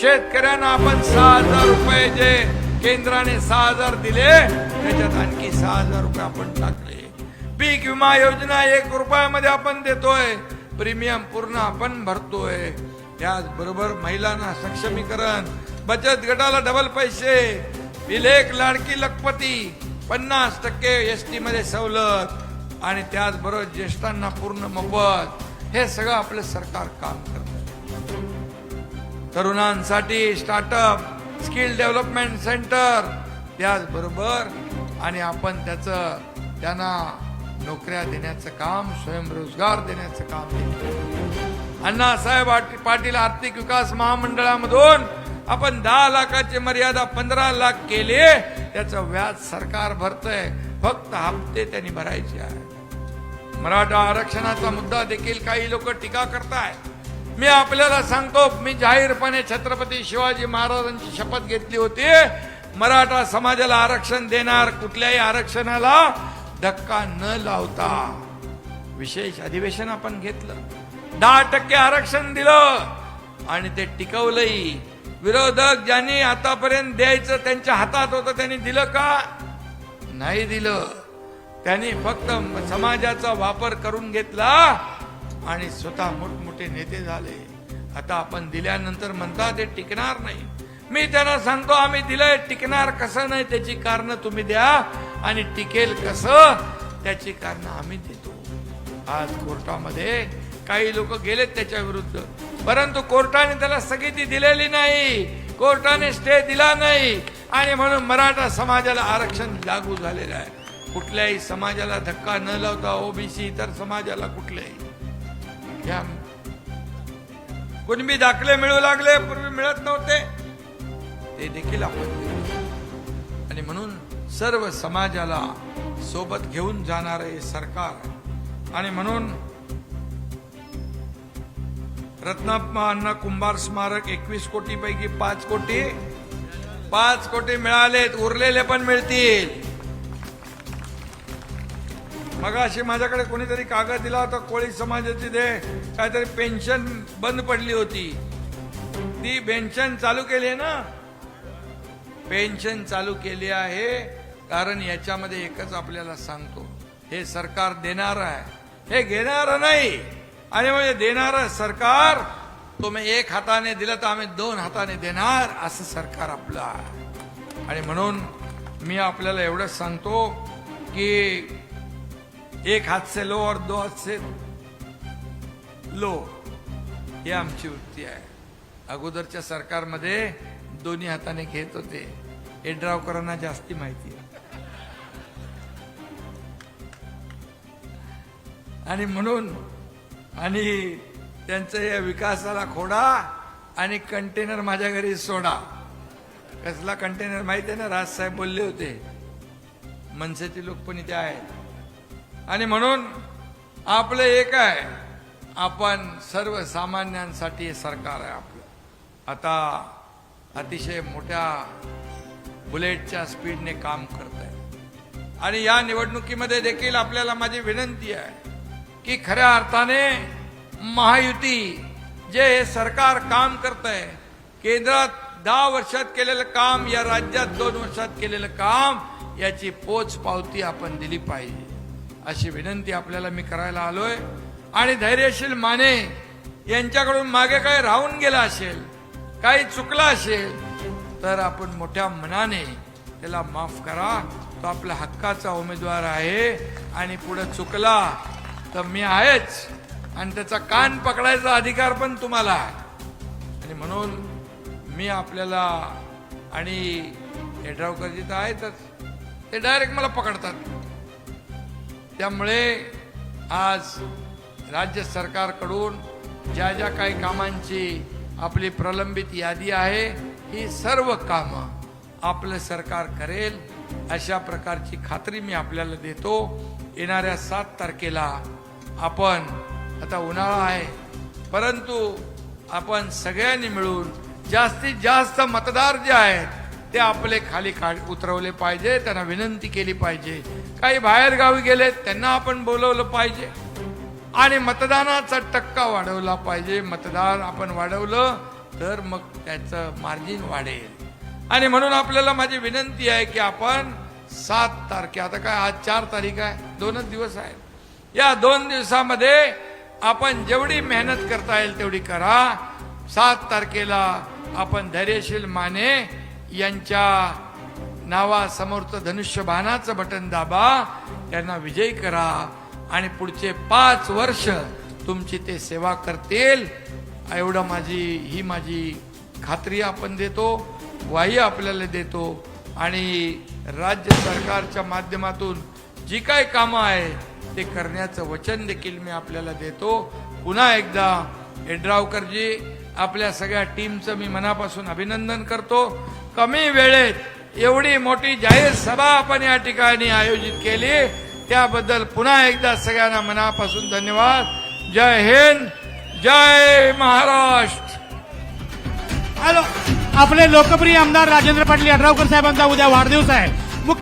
शेतकऱ्यांना आपण सहा हजार रुपये जे केंद्राने सहा हजार दिले त्याच्यात आणखी सहा हजार रुपये आपण टाकले. पीक विमा योजना एक रुपयामध्ये आपण देतोय प्रीमियम पूर्ण आपण भरतोय. त्याचबरोबर महिलांना सक्षमीकरण बचत गटाला डबल पैसे विलेख लाडकी लखपती पन्नास टक्के एस टी मध्ये सवलत आणि त्याचबरोबर ज्येष्ठांना पूर्ण मोफत. हे सगळं आपलं सरकार काम करतं तरुणांसाठी स्टार्टअप स्किल डेव्हलपमेंट सेंटर त्याचबरोबर आणि आपण त्याचं त्यांना नोकऱ्या देण्याचं काम स्वयंरोजगार देण्याचं काम केलं. अण्णासाहेब पाटील आर्थिक विकास महामंडळामधून आपण दहा लाखाची मर्यादा पंधरा लाख केले. त्याचं व्याज सरकार भरतय. फक्त हप्ते त्यांनी भरायचे आहे मराठा आरक्षणाचा मुद्दा देखील काही लोक टीका करतायत. मी आपल्याला सांगतो मी जाहीरपणे छत्रपती शिवाजी महाराजांची शपथ घेतली होती. मराठा समाजाला आरक्षण देणार कुठल्याही आरक्षणाला धक्का न लावता. विशेष अधिवेशन आपण घेतलं. दहा टक्के आरक्षण दिलं आणि ते टिकवलंही. विरोधक ज्यांनी आतापर्यंत द्यायचं त्यांच्या हातात होतं त्यांनी दिलं का? नाही दिलं. त्यांनी फक्त समाजाचा वापर करून घेतला. आणि स्वतः मोठमोठे नेते झाले. आता आपण दिल्यानंतर म्हणता ते टिकणार नाही. मी त्यांना सांगतो आम्ही दिलंय टिकणार कसं नाही त्याची कारण तुम्ही द्या आणि टिकेल कसं त्याची कारण आम्ही देतो. आज कोर्टामध्ये काही लोक गेलेत त्याच्या विरुद्ध. परंतु कोर्टाने त्याला स्थगिती दिलेली नाही. कोर्टाने स्टे दिला नाही. आणि म्हणून मराठा समाजाला आरक्षण लागू झालेलं आहे. कुठल्याही समाजाला धक्का न लावता ओबीसी इतर समाजाला कुठल्याही घ्या. कुणबी दाखले मिळू लागले पूर्वी मिळत नव्हते. ते देखील आपण आणि म्हणून सर्व समाजाला सोबत घेऊन जाणार हे सरकार आणि म्हणून रत्नाप्मा अण्णा कुंभार स्मारक एकवीस कोटी पैकी पाच कोटी पाच कोटी मिळालेत उरलेले पण मिळतील. मग अशी माझ्याकडे कोणीतरी कागद दिला होता कोळी समाजाची दे. काहीतरी पेन्शन बंद पडली होती. ती पेन्शन चालू केली आहे ना? पेन्शन चालू केली आहे कारण याच्यामध्ये एकच आपल्याला सांगतो हे सरकार देणार आहे. हे घेणार नाही. आणि म्हणजे देणार सरकार तुम्ही एक हाताने दिलं तर आम्ही दोन हाताने देणार असं सरकार आपलं आणि म्हणून मी आपल्याला एवढंच सांगतो की एक हात से लो और दो हात से लो. ही आमची वृत्ती आहे. अगोदरच्या सरकारमध्ये दोन्ही हाताने घेत होते. येड्रावकरांना जास्ती माहिती आहे. आणि म्हणून आणि त्यांचं या विकासाला खोडा आणि कंटेनर माझ्या घरी सोडा. कसला कंटेनर माहिती आहे ना? राजसाहेब बोलले होते. मनसेचे लोक पण इथे आहेत. आणि म्हणून आपलं एक आहे आपण सर्वसामान्यांसाठी सरकार आहे आपलं. आता अतिशय मोठ्या बुलेटच्या स्पीडने काम करत आहे आणि या निवडणुकीमध्ये देखील आपल्याला माझी विनंती आहे की खऱ्या अर्थाने महायुती जे हे सरकार काम करत आहे केंद्रात दहा वर्षात केलेलं काम या राज्यात दोन वर्षात केलेलं काम याची पोच पावती आपण दिली पाहिजे. अशी विनंती आपल्याला मी करायला आलोय. आणि धैर्यशील माने यांच्याकडून मागे काय राहून गेला असेल काही चुकला असेल तर आपण मोठ्या मनाने त्याला माफ करा. तो आपल्या हक्काचा उमेदवार आहे. आणि पुढे चुकला तर मी आहेच. आणि त्याचा कान पकडायचा अधिकार पण तुम्हाला आणि म्हणून मी आपल्याला आणि हेड्रावकरजी तर आहेतच ते डायरेक्ट मला पकडतात. त्यामुळे आज राज्य सरकारकडून ज्या ज्या काही कामांची आपली प्रलंबित यादी आहे ही सर्व कामं आपलं सरकार करेल अशा प्रकारची खात्री मी आपल्याला देतो. येणाऱ्या सात तारखेला आपण आता उन्हाळा आहे परंतु आपण सगळ्यांनी मिळून जास्तीत जास्त मतदार जे आहेत ते आपले खाली काढ उतरवले पाहिजे त्यांना विनंती केली पाहिजे. काही बाहेर गावी गेलेत त्यांना आपण बोलवलं पाहिजे. आणि मतदानाचा टक्का वाढवला पाहिजे. मतदान आपण वाढवलं तर मग त्याचं मार्जिन वाढेल. आणि म्हणून आपल्याला माझी विनंती आहे की आपण सात तारखे आता काय आज चार तारीख आहे दोनच दिवस आहेत. या दोन दिवसामध्ये आपण जेवढी मेहनत करता येईल तेवढी करा. सात तारखेला आपण धैर्यशील माने यांच्या नावासमोरचं धनुष्यबाणाचं बटन दाबा त्यांना विजयी करा. आणि पुढचे पाच वर्ष तुमची ते सेवा करतील. एवढं माझी ही माझी खात्री आपण देतो वाही आपल्याला देतो. आणि राज्य सरकारच्या माध्यमातून जी काय कामं आहे ते करण्याचं वचन देखील मी आपल्याला देतो. पुन्हा एकदा यड्रावकरजी आपल्या सगळ्या टीमचं मी मनापासून अभिनंदन करतो. कमी वेळेत एवढी मोठी जाहीर सभा आपण या ठिकाणी आयोजित केली. त्याबद्दल पुन्हा एकदा सगळ्यांना मनापासून धन्यवाद. जय हिंद जय महाराष्ट्र. हॅलो आपले लोकप्रिय आमदार राजेंद्र पाटील यड्रावकर साहेबांचा उद्या वाढदिवस आहे.